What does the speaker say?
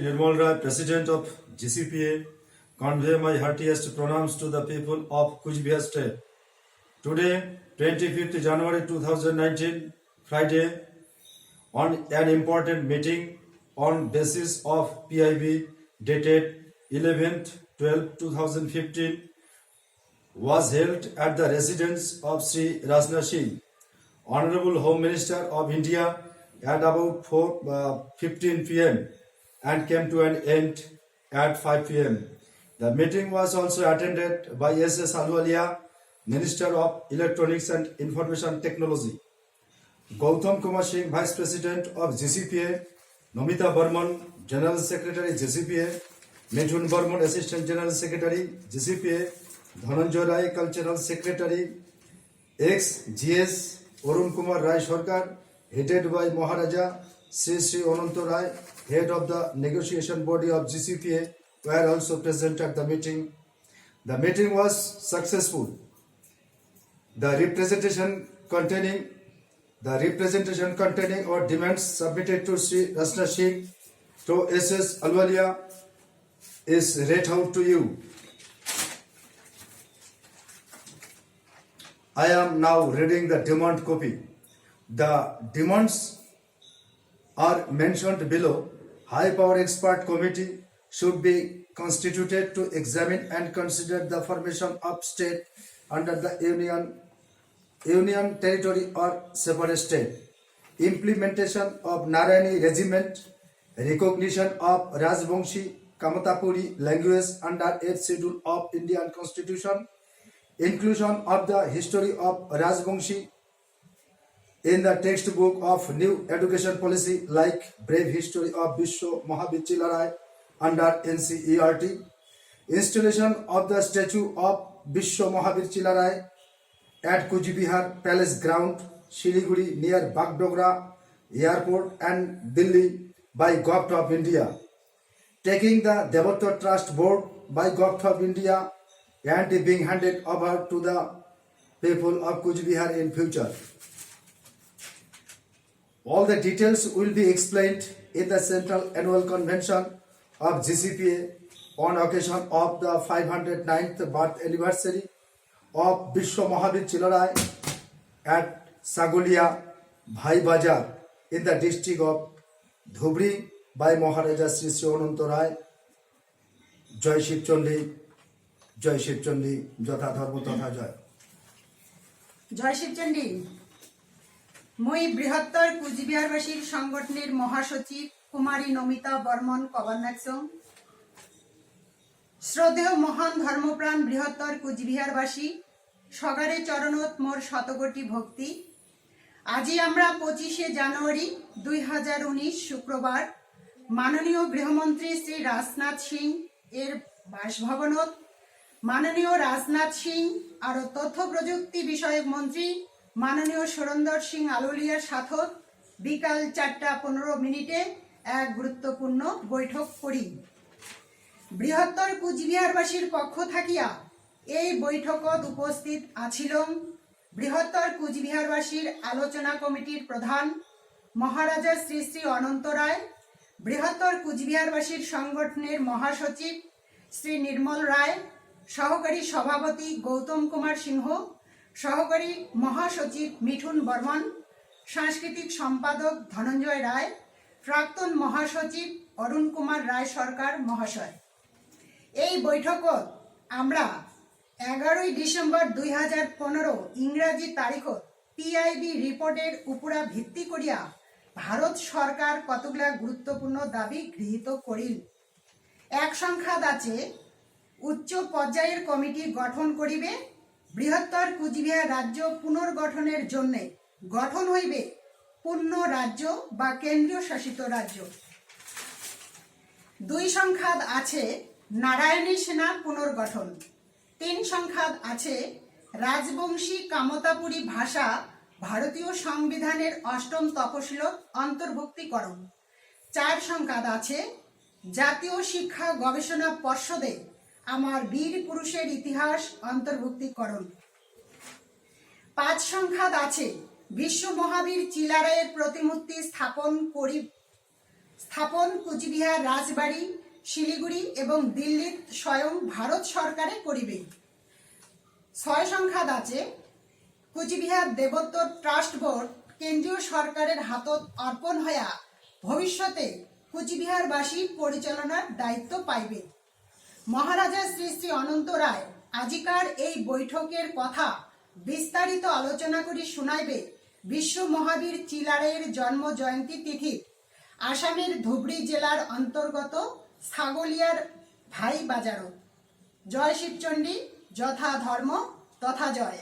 Nirmal Rai, President of GCPA, convey my heartiest pronouns to the people of Kuch Bihar State. Today, 25th January 2019, Friday, on an important meeting on basis of PIB dated 11th 12 2015 was held at the residence of Sri Rajnath Singh, Honorable Home Minister of India, at about 4, uh, 15 p.m. and came to an end at 5 p.m. The meeting was also attended by S.S. Aluwalia, Minister of Electronics and Information Technology, Gautam Kumar Singh, Vice President of GCPA, Nomita Burman, General Secretary GCPA, Mithun Burman, Assistant General Secretary GCPA, Dhananjoy Rai, Cultural Secretary, ex-GS Arun Kumar Rai Sarkar, headed by Maharaja Sri Sri Ananta Rai, head of the negotiation body of GCPA, were also present at the meeting. The meeting was successful. The representation containing the representation containing our demands submitted to Sri Rasna Singh to SS Alwalia is read out to you. I am now reading the demand copy. The demands are mentioned below. High power expert committee should be constituted to examine and consider the formation of state under the union union territory or separate state, implementation of Narayani regiment, recognition of Rajbongshi Kamatapuri language under 8th schedule of Indian constitution, inclusion of the history of Rajbongshi in the textbook of new education policy like brave history of Vishwa Mahavir Chilarai under NCERT, installation of the statue of Vishwa Mahavir Chilarai at Kujibihar Palace Ground, Shiliguri near Bagdogra Airport and Delhi by Government of India. Taking the Devoto Trust Board by Government of India and being handed over to the people of Kujibihar in future. All the details will be explained in the Central Annual Convention of GCPA on occasion of the 509th birth anniversary of Vishwa Mahavir Chilarai at Sagulia Bhai Bazar in the district of Dhubri by Maharaja Sri Sri Ananta Rai, Joy Shivchandi, জয় শিবচন্ডী যথা ধর্ম তথা জয় জয় শিবচন্ডী মই বৃহত্তর কুচবিহারবাসীর সংগঠনের মহাসচিব কুমারী নমিতা বর্মন কবান্নাকসং শ্রদ্ধেয় মহান ধর্মপ্রাণ বৃহত্তর কুচবিহারবাসী সগারে চরণত মোর শতকোটি ভক্তি। আজি আমরা পঁচিশে জানুয়ারি দুই হাজার উনিশ শুক্রবার, মাননীয় গৃহমন্ত্রী শ্রী রাজনাথ সিং এর বাসভবনত। মাননীয় রাজনাথ সিং আর তথ্য প্রযুক্তি বিষয়ক মন্ত্রী মাননীয় সুরন্দর সিং আলুলিয়ার সাথত বিকাল চারটা পনেরো মিনিটে এক গুরুত্বপূর্ণ বৈঠক করি। বৃহত্তর কুচবিহারবাসীর পক্ষ থাকিয়া এই বৈঠকত উপস্থিত আছিলং বৃহত্তর কুচবিহারবাসীর আলোচনা কমিটির প্রধান মহারাজা শ্রী শ্রী অনন্ত রায়, বৃহত্তর কুচবিহারবাসীর সংগঠনের মহাসচিব শ্রী নির্মল রায়, সহকারী সভাপতি গৌতম কুমার সিংহ সহকারী মহাসচিব মিঠুন বর্মন, সাংস্কৃতিক সম্পাদক ধনঞ্জয় রায়, প্রাক্তন মহাসচিব অরুণ কুমার রায় সরকার মহাশয়। এই বৈঠকত আমরা এগারোই ডিসেম্বর দুই হাজার পনেরো ইংরাজি তারিখত পিআইবি রিপোর্টের উপরা ভিত্তি করিয়া ভারত সরকার কতগুলা গুরুত্বপূর্ণ দাবি গৃহীত করিল। এক সংখ্যাত আছে, উচ্চ পর্যায়ের কমিটি গঠন করিবে বৃহত্তর কুচবিহার রাজ্য পুনর্গঠনের জন্য গঠন হইবে পূর্ণ রাজ্য বা কেন্দ্রীয় শাসিত রাজ্য। দুই সংখ্যাত আছে নারায়ণী সেনা পুনর্গঠন। তিন সংখ্যাত আছে রাজবংশী কামতাপুরী ভাষা ভারতীয় সংবিধানের অষ্টম তপশিলত অন্তর্ভুক্তিকরণ। চার সংখ্যাত আছে জাতীয় শিক্ষা গবেষণা পর্ষদে আমার বীর পুরুষের ইতিহাস অন্তর্ভুক্তিকরণ। পাঁচ সংখ্যাত আছে। বিশ্ব মহাবীর চিলারায়ের প্রতিমূর্তি স্থাপন করি স্থাপন কুচবিহার রাজবাড়ি, শিলিগুড়ি এবং দিল্লির স্বয়ং ভারত সরকারে করিবে। ছয় সংখ্যাত আছে। কুচবিহার দেবোত্তর ট্রাস্ট বোর্ড কেন্দ্রীয় সরকারের হাতত অর্পণ হইয়া ভবিষ্যতে কুচবিহারবাসী পরিচালনার দায়িত্ব পাইবে। মহারাজা শ্রী শ্রী অনন্ত রায় আজিকার এই বৈঠকের কথা বিস্তারিত আলোচনা করি শুনাইবে বিশ্ব মহাবীর চিলারের জন্ম জয়ন্তী তিথি, আসামের ধুবড়ী জেলার অন্তর্গত ছাগলিয়ার ভাই বাজারত জয় শিবচণ্ডী, যথা ধর্ম, তথা জয়।